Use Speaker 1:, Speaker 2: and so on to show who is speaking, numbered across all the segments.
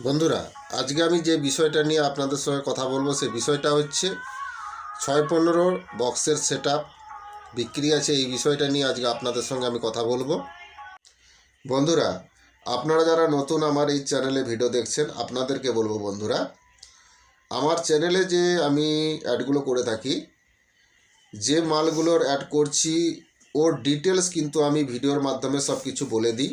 Speaker 1: বন্ধুরা, আজকে আমি যে বিষয়টা নিয়ে আপনাদের সঙ্গে কথা বলব সেই বিষয়টা হচ্ছে ছয় পনেরো বক্সের সেট বিক্রি আছে। এই বিষয়টা নিয়ে আজকে আপনাদের সঙ্গে আমি কথা বলব। বন্ধুরা, আপনারা যারা নতুন আমার এই চ্যানেলে ভিডিও দেখছেন, আপনাদেরকে বলব বন্ধুরা, আমার চ্যানেলে যে আমি অ্যাডগুলো করে থাকি, যে মালগুলোর অ্যাড করছি, ওর ডিটেলস কিন্তু আমি ভিডিওর মাধ্যমে সব কিছু বলে দিই।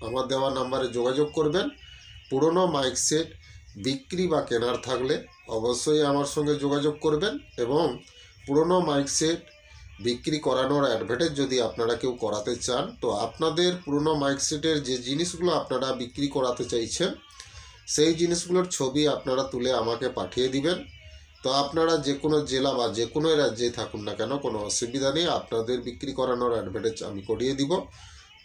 Speaker 1: আমার দেওয়া নাম্বারে যোগাযোগ করবেন। পুরনো মাইক সেট, বিক্রি বা কেনার থাকলে অবশ্যই আমার সঙ্গে যোগাযোগ করবেন এবং পুরনো মাইক সেট বিক্রি করানোর অ্যাডভার্টাইজ যদি আপনারা কেউ করাতে চান, তো আপনাদের পুরনো মাইক সেটের যে জিনিসগুলো আপনারা বিক্রি করাতে চাইছেন, সেই জিনিসগুলোর ছবি আপনারা তুলে আমাকে পাঠিয়ে দিবেন। তো আপনারা যে কোনো জেলা বা যে কোনো রাজ্যে থাকুন না কেন, কোনো অসুবিধা নেই। আপনাদের বিক্রি করানোর অ্যাডভার্টাইজ আমি করিয়ে দিব।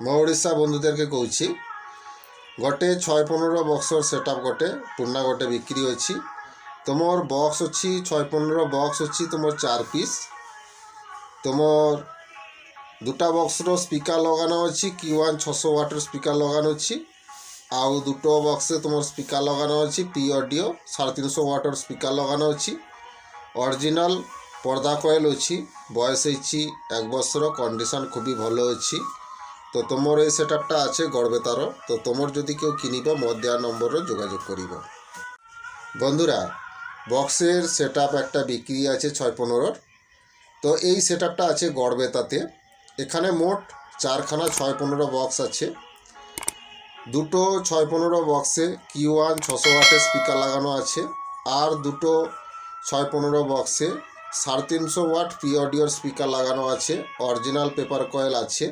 Speaker 1: ମୋ ଓଡ଼ିଶା বন্ধুদেরকে কৌছি ছয় পনেরো বক্সর সেট আপ গটে পূর্ণা গটে বিক্রি ଅଛି। তোমার বক্স অছি ছয় পনেরো বক্স অছি তোমার চার পিস তোমার দুটা বক্সর স্পিকার লগানো অছি কি ওয়ান ছশো ওয়াটর স্পিকার লগানো অছি আউ দুটো বক্সে তোমার স্পিকার লগানো অছি পি অডিও সাড়ে তিনশো ওয়াটর স্পিকার লগানো অছি অরিজিনাল পর্দা কয়েল অছি বয়স হয়েছি এক বছর কন্ডিশন খুবই ভালো অছি তো তোমার এই সেট আপটা আছে গড়বে তার তো তোমার যদি কেউ কিনিব মোর দেওয়া নম্বরে যোগাযোগ করিব। বন্ধুরা বক্সের সেট একটা বিক্রি আছে ছয় পনেরোর। তো এই সেট আছে গড়বেতাতে এখানে মোট চারখানা ছয় পনেরো বক্স আছে। দুটো ছয় পনেরো বক্সে কিউ ওয়ান ছশো ওয়াটের স্পিকার লাগানো আছে। আর দুটো ছয় পনেরো বক্সে সাড়ে তিনশো ওয়াট পি অডিওর স্পিকার লাগানো আছে। অরিজিনাল পেপার কয়েল আছে।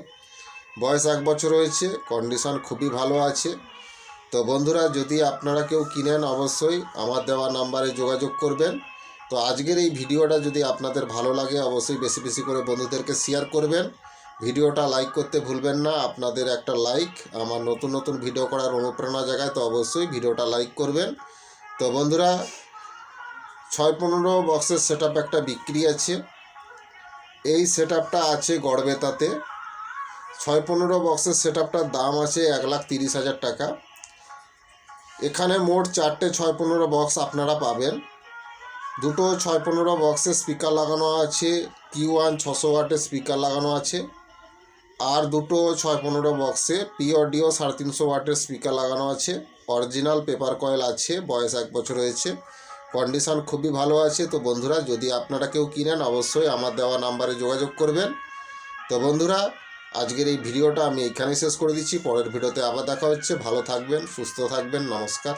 Speaker 1: বয়স এক বছর হয়েছে কন্ডিশন খুবই ভালো আছে। তো বন্ধুরা, যদি আপনারা কেউ কিনেন, অবশ্যই আমার দেওয়া নাম্বারে যোগাযোগ করবেন। তো আজকের এই ভিডিওটা যদি আপনাদের ভালো লাগে, অবশ্যই বেশি বেশি করে বন্ধুদেরকে শেয়ার করবেন। ভিডিওটা লাইক করতে ভুলবেন না, আপনাদের একটা লাইক আমার নতুন নতুন ভিডিও করার অনুপ্রেরণা জায়গায় তো অবশ্যই ভিডিওটা লাইক করবেন। তো বন্ধুরা, ছয় পনেরো বক্সের সেট একটা বিক্রি আছে। এই সেট আছে গড়বেতাতে। ছয় পনেরো বক্সের সেট আপটার দাম আছে এক লাখ তিরিশ হাজার টাকা। এখানে মোট চারটে ছয় পনেরো বক্স আপনারা পাবেন। দুটো ছয় পনেরো বক্সে স্পিকার লাগানো আছে, কিউ ওয়ান ছশো ওয়াটের স্পিকার লাগানো আছে, আর দুটো ছয় পনেরো বক্সে পি অডিও সাড়ে তিনশো ওয়াটের স্পিকার লাগানো আছে। অরিজিনাল পেপার কয়েল আছে, বয়স এক বছর হয়েছে, কন্ডিশন খুবই ভালো আছে। তো বন্ধুরা, যদি আপনারা কেউ কিনেন, অবশ্যই আমার দেওয়া নাম্বারে যোগাযোগ করবেন। তো বন্ধুরা আজকের এই ভিডিওটা আমি এখানেই শেষ করে দিচ্ছি। পরের ভিডিওতে আবার দেখা হচ্ছে। ভালো থাকবেন, সুস্থ থাকবেন। নমস্কার।